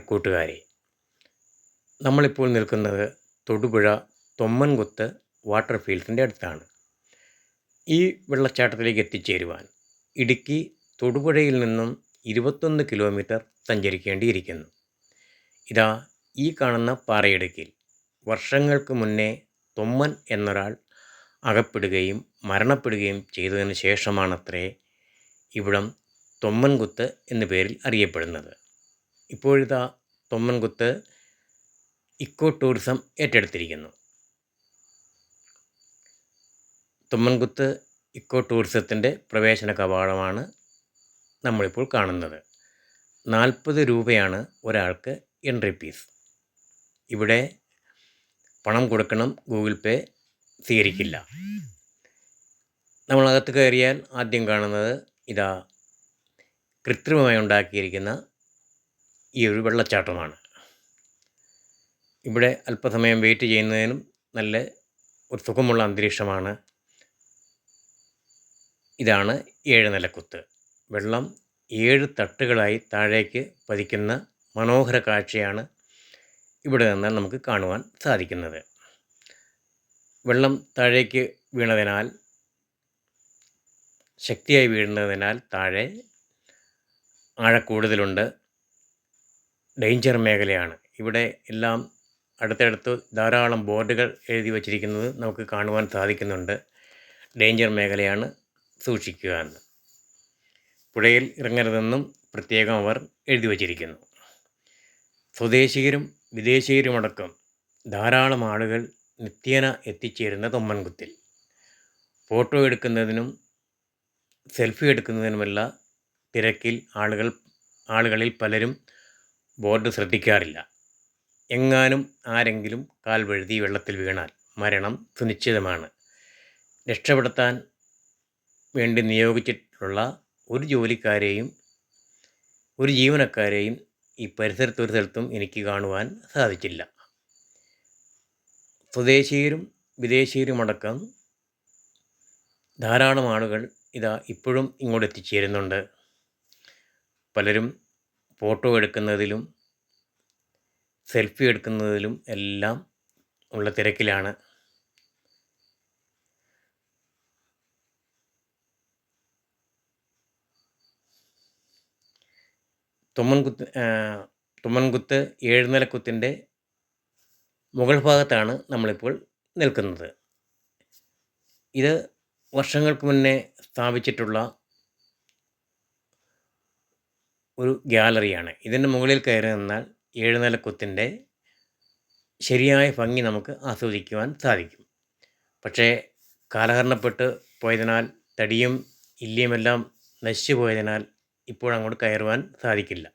കൂട്ടുകാരെ. നമ്മളിപ്പോൾ നിൽക്കുന്നത് തൊടുപുഴ തൊമ്മൻകുത്ത് വാട്ടർ ഫീൽഡിന്റെ അടുത്താണ്. ഈ വെള്ളച്ചാട്ടത്തിലേക്ക് എത്തിച്ചേരുവാൻ ഇടുക്കി തൊടുപുഴയിൽ നിന്നും ഇരുപത്തൊന്ന് കിലോമീറ്റർ സഞ്ചരിക്കേണ്ടിയിരിക്കുന്നു. ഇതാ ഈ കാണുന്ന പാറയിടുക്കിൽ വർഷങ്ങൾക്ക് മുന്നേ തൊമ്മൻ എന്നൊരാൾ അകപ്പെടുകയും മരണപ്പെടുകയും ചെയ്തതിന് ശേഷമാണത്രേ ഇവിടം തൊമ്മൻകുത്ത് എന്ന പേരിൽ അറിയപ്പെടുന്നത്. ഇപ്പോഴിതാ തൊമ്മൻകുത്ത് ഇക്കോ ടൂറിസം ഏറ്റെടുത്തിരിക്കുന്നു. തൊമ്മൻകുത്ത് ഇക്കോ ടൂറിസത്തിന്റെ പ്രവേശന കവാടമാണ് നമ്മളിപ്പോൾ കാണുന്നത്. നാൽപ്പത് രൂപയാണ് ഒരാൾക്ക് എൻട്രി ഫീസ്. ഇവിടെ പണം കൊടുക്കണം ഗൂഗിൾ പേ സ്വീകരിക്കില്ല. നമ്മളകത്ത് കയറിയാൽ ആദ്യം കാണുന്നത് ഇതാ കൃത്രിമമായി ഉണ്ടാക്കിയിരിക്കുന്ന ഈ ഒരു വെള്ളച്ചാട്ടമാണ്. ഇവിടെ അല്പസമയം വെയിറ്റ് ചെയ്യുന്നതിനും നല്ല ഒരു സുഖമുള്ള അന്തരീക്ഷമാണ്. ഇതാണ് ഏഴ് നിലക്കുത്ത്. വെള്ളം ഏഴ് തട്ടുകളായി താഴേക്ക് പതിക്കുന്ന മനോഹര കാഴ്ചയാണ് ഇവിടെ നിന്ന് നമുക്ക് കാണുവാൻ സാധിക്കുന്നത്. വെള്ളം താഴേക്ക് വീണതിനാൽ ശക്തിയായി വീഴുന്നതിനാൽ താഴെ ആഴക്കൂടുതലുണ്ട്. ഡേഞ്ചർ മേഖലയാണ്. ഇവിടെ എല്ലാം അടുത്തടുത്ത് ധാരാളം ബോർഡുകൾ എഴുതി വച്ചിരിക്കുന്നത് നമുക്ക് കാണുവാൻ സാധിക്കുന്നുണ്ട്. ഡേഞ്ചർ മേഖലയാണ് സൂക്ഷിക്കുക എന്ന്. പുഴയിൽ ഇറങ്ങരുതെന്നും പ്രത്യേകം അവർ എഴുതി വച്ചിരിക്കുന്നു. സ്വദേശികരും വിദേശീയരുമടക്കം ധാരാളം ആളുകൾ നിത്യേന എത്തിച്ചേരുന്ന തൊമ്മൻകുത്തിൽ. ഫോട്ടോ എടുക്കുന്നതിനും സെൽഫി എടുക്കുന്നതിനുമല്ല തിരക്കിൽ ആളുകൾ ആളുകളിൽ പലരും ബോർഡ് ശ്രദ്ധിക്കാറില്ല. എങ്ങാനും ആരെങ്കിലും കാൽ വഴുതി വെള്ളത്തിൽ വീണാൽ മരണം സുനിശ്ചിതമാണ്. രക്ഷപ്പെടുത്താൻ വേണ്ടി നിയോഗിച്ചിട്ടുള്ള ഒരു ജോലിക്കാരെയും ഒരു ജീവനക്കാരെയും ഈ പരിസരത്ത് ഒരു സ്ഥലത്തും എനിക്ക് കാണുവാൻ സാധിച്ചില്ല. സ്വദേശീയരും വിദേശീയരുമടക്കം ധാരാളം ആളുകൾ ഇതാ ഇപ്പോഴും ഇങ്ങോട്ട് എത്തിച്ചേരുന്നുണ്ട്. പലരും ഫോട്ടോ എടുക്കുന്നതിലും സെൽഫി എടുക്കുന്നതിലും എല്ലാം ഉള്ള തിരക്കിലാണ്. തുമ്മൻകുത്ത് തുമ്മൻകുത്ത് ഏഴുനിലക്കുത്തിന്റെ മുകൾ ഭാഗത്താണ് നമ്മളിപ്പോൾ നിൽക്കുന്നത്. ഇത് വർഷങ്ങൾക്ക് മുന്നേ സ്ഥാപിച്ചിട്ടുള്ള ഒരു ഗ്യാലറിയാണ് ഇതിന്റെ മുകളിൽ കയറി നിന്നാൽ ഏഴുനിലക്കുത്തിന്റെ ശരിയായ ഭംഗി നമുക്ക് ആസ്വദിക്കുവാൻ സാധിക്കും. പക്ഷേ കാലഹരണപ്പെട്ട് പോയതിനാൽ തടിയും ഇല്ലിയുമെല്ലാം നശിച്ചു പോയതിനാൽ ഇപ്പോഴങ്ങോട്ട് കയറുവാൻ സാധിക്കില്ല.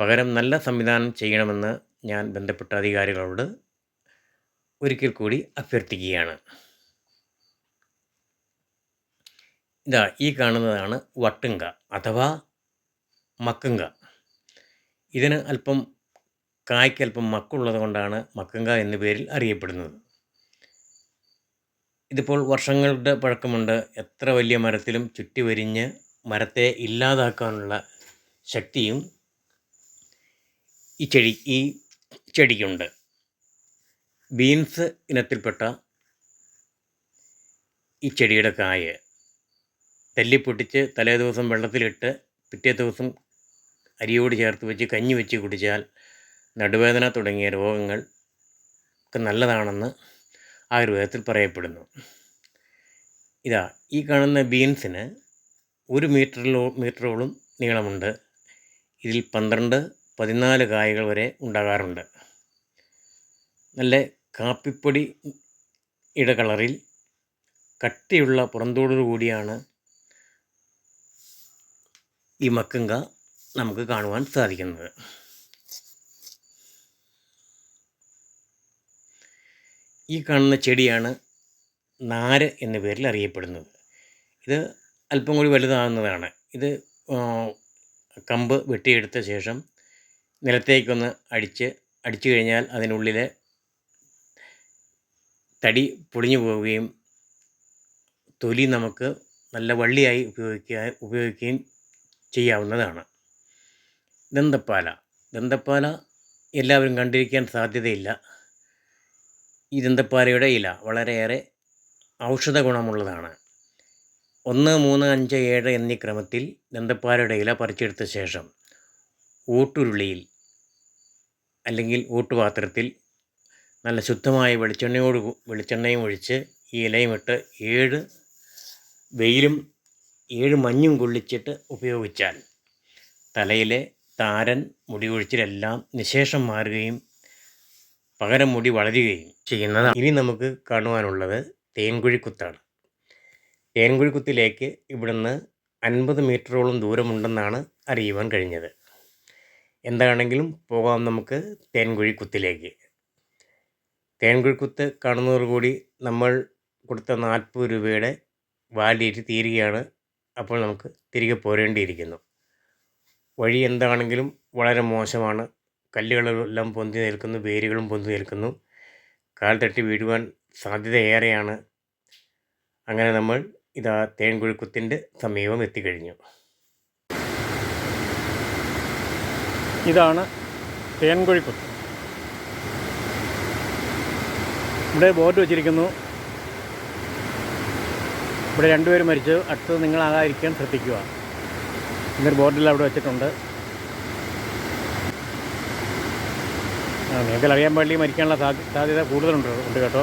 പകരം നല്ല സംവിധാനം ചെയ്യണമെന്ന് ഞാൻ ബന്ധപ്പെട്ട അധികാരികളോട് ഒരിക്കൽ കൂടി അഭ്യർത്ഥിക്കുകയാണ്. ഇതാ ഈ കാണുന്നതാണ് വട്ടുങ്ക അഥവാ മക്കുങ്ക. ഇതിന് അല്പം കായ്ക്ക് അല്പം മക്കുള്ളത് കൊണ്ടാണ് മക്കങ്ക എന്ന പേരിൽ അറിയപ്പെടുന്നത്. ഇതിപ്പോൾ വർഷങ്ങളുടെ പഴക്കമുണ്ട്. എത്ര വലിയ മരത്തിലും ചുറ്റി വരിഞ്ഞ് മരത്തെ ഇല്ലാതാക്കാനുള്ള ശക്തിയും ഈ ചെടി ഈ ചെടിക്കുണ്ട്. ബീൻസ് ഇനത്തിൽപ്പെട്ട ഈ ചെടിയുടെ കായ് തല്ലിപ്പൊട്ടിച്ച് തലേ ദിവസം വെള്ളത്തിലിട്ട് പിറ്റേ ദിവസം അരിയോട് ചേർത്ത് വെച്ച് കഞ്ഞി വെച്ച് കുടിച്ചാൽ നടുവേദന തുടങ്ങിയ രോഗങ്ങൾ ഒക്കെ നല്ലതാണെന്ന് ആയുർവേദത്തിൽ പറയപ്പെടുന്നു. ഇതാ ഈ കാണുന്ന ബീൻസിന് ഒരു മീറ്ററിലോ മീറ്ററോളം നീളമുണ്ട്. ഇതിൽ പന്ത്രണ്ട് പതിനാല് കായകൾ വരെ ഉണ്ടാകാറുണ്ട്. നല്ല കാപ്പിപ്പൊടി ഇട കളറിൽ കട്ടിയുള്ള പുറന്തോടു കൂടിയാണ് ഈ മക്കങ്ക നമുക്ക് കാണുവാൻ സാധിക്കുന്നത്. ഈ കാണുന്ന ചെടിയാണ് നാര് എന്ന പേരിൽ അറിയപ്പെടുന്നത്. ഇത് അല്പം കൂടി വലുതാകുന്നതാണ്. ഇത് കമ്പ് വെട്ടിയെടുത്ത ശേഷം നിലത്തേക്കൊന്ന് അടിച്ച് അടിച്ചു കഴിഞ്ഞാൽ അതിനുള്ളിലെ തടി പൊളിഞ്ഞു പോവുകയും തൊലി നമുക്ക് നല്ല വള്ളിയായി ഉപയോഗിക്ക ഉപയോഗിക്കുകയും ചെയ്യാവുന്നതാണ്. ദന്തപ്പാല. ദന്തപ്പാല എല്ലാവരും കണ്ടിരിക്കാൻ സാധ്യതയില്ല. ഈ ദന്തപ്പാലയുടെ ഇല വളരെയേറെ ഔഷധ ഗുണമുള്ളതാണ് ഒന്ന് മൂന്ന് അഞ്ച് ഏഴ് എന്നീ ക്രമത്തിൽ ദന്തപ്പാലയുടെ ഇല പറിച്ചെടുത്ത ശേഷം ഊട്ടുരുളിയിൽ അല്ലെങ്കിൽ ഊട്ടുപാത്രത്തിൽ നല്ല ശുദ്ധമായ വെളിച്ചെണ്ണയോട് വെളിച്ചെണ്ണയും ഒഴിച്ച് ഈ ഇലയും ഇട്ട് ഏഴ് വെയിലും ഏഴ് മഞ്ഞും കൊള്ളിച്ചിട്ട് ഉപയോഗിച്ചാൽ തലയിലെ താരൻ മുടി ഒഴിച്ചിലെല്ലാം നിശേഷം മാറുകയും പകരം മുടി വളരുകയും ചെയ്യുന്നതാണ്. ഇനി നമുക്ക് കാണുവാനുള്ളത് തേൻകുഴിക്കുത്താണ്. തേൻകുഴിക്കുത്തിലേക്ക് ഇവിടുന്ന് അൻപത് മീറ്ററോളം ദൂരമുണ്ടെന്നാണ് അറിയുവാൻ കഴിഞ്ഞത്. എന്താണെങ്കിലും പോകാം നമുക്ക് തേൻകുഴിക്കുത്തിലേക്ക്. തേൻകുഴിക്കുത്ത് കാണുന്നതോടുകൂടി നമ്മൾ കൊടുത്ത നാൽപ്പത് രൂപയുടെ വാലിയേറ്റ് തീരുകയാണ്. അപ്പോൾ നമുക്ക് തിരികെ പോരേണ്ടിയിരിക്കുന്നു. വഴി എന്താണെങ്കിലും വളരെ മോശമാണ്. കല്ലുകളെല്ലാം പൊന്തി നിൽക്കുന്നു വേരുകളും പൊന്തി നിൽക്കുന്നു. കാൽ തട്ടി വീഴുവാൻ സാധ്യത ഏറെയാണ് അങ്ങനെ നമ്മൾ ഇതാ തേൻകുഴുക്കുത്തിന്റെ സമീപം എത്തിക്കഴിഞ്ഞു. ഇതാണ് തേൻകുഴിക്കുത്ത്. ഇവിടെ ബോർഡ് വെച്ചിരിക്കുന്നു. ഇവിടെ രണ്ടുപേരും മരിച്ചു. അടുത്തത് നിങ്ങളാകാതിരിക്കാൻ ശ്രദ്ധിക്കുക. എന്നൊരു ബോർഡിൽ അവിടെ വെച്ചിട്ടുണ്ട്. നിങ്ങൾക്ക് അറിയാൻ വേണ്ടി മരിക്കാനുള്ള സാധ്യ സാധ്യത കൂടുതലുണ്ട് ഉണ്ട് കേട്ടോ.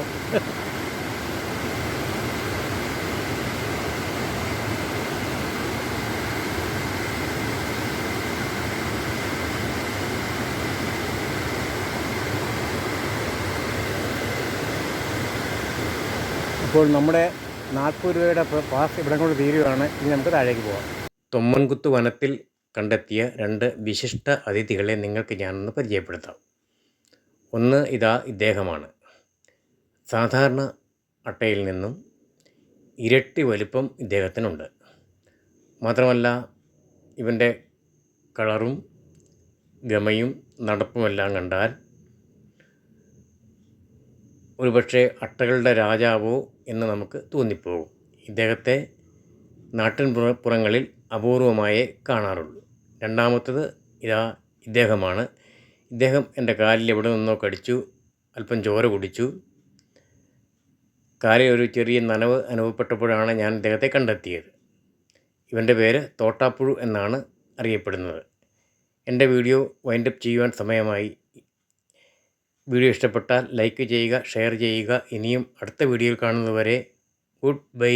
ഇപ്പോൾ നമ്മുടെ നാൽപ്പത് രൂപയുടെ പാസ് ഇവിടെ കൊണ്ട് തീരുകയാണ്. ഇനി നമുക്ക് താഴേക്ക് പോകാം തൊമ്മൻകുത്ത് വനത്തിൽ കണ്ടെത്തിയ രണ്ട് വിശിഷ്ട അതിഥികളെ നിങ്ങൾക്ക് ഞാനൊന്ന് പരിചയപ്പെടുത്താം. ഒന്ന് ഇതാ ഇദ്ദേഹമാണ്. സാധാരണ അട്ടയിൽ നിന്നും ഇരട്ടി വലിപ്പം ഇദ്ദേഹത്തിനുണ്ട്. മാത്രമല്ല ഇവന്റെ കളറും ഗമയും നടപ്പുമെല്ലാം കണ്ടാൽ ഒരുപക്ഷെ അട്ടകളുടെ രാജാവോ എന്ന് നമുക്ക് തോന്നിപ്പോകും. ഇദ്ദേഹത്തെ നാട്ടിൻ പുറ- പുറങ്ങളിൽ അപൂർവമായേ കാണാറുള്ളൂ. രണ്ടാമത്തത് ഇതാ ഇദ്ദേഹമാണ്. ഇദ്ദേഹം എന്റെ കാലിൽ എവിടെ നിന്നോ കടിച്ചു അല്പം ചോര കുടിച്ചു. കാലിൽ ഒരു ചെറിയ നനവ് അനുഭവപ്പെട്ടപ്പോഴാണ് ഞാൻ ഇദ്ദേഹത്തെ കണ്ടെത്തിയത്. ഇവന്റെ പേര് തോട്ടാപ്പുഴു എന്നാണ് അറിയപ്പെടുന്നത്. എന്റെ വീഡിയോ വൈൻഡപ്പ് ചെയ്യുവാൻ സമയമായി. വീഡിയോ ഇഷ്ടപ്പെട്ടാൽ ലൈക്ക് ചെയ്യുക ഷെയർ ചെയ്യുക. ഇനിയും അടുത്ത വീഡിയോയിൽ കാണുന്നതുവരെ ഗുഡ് ബൈ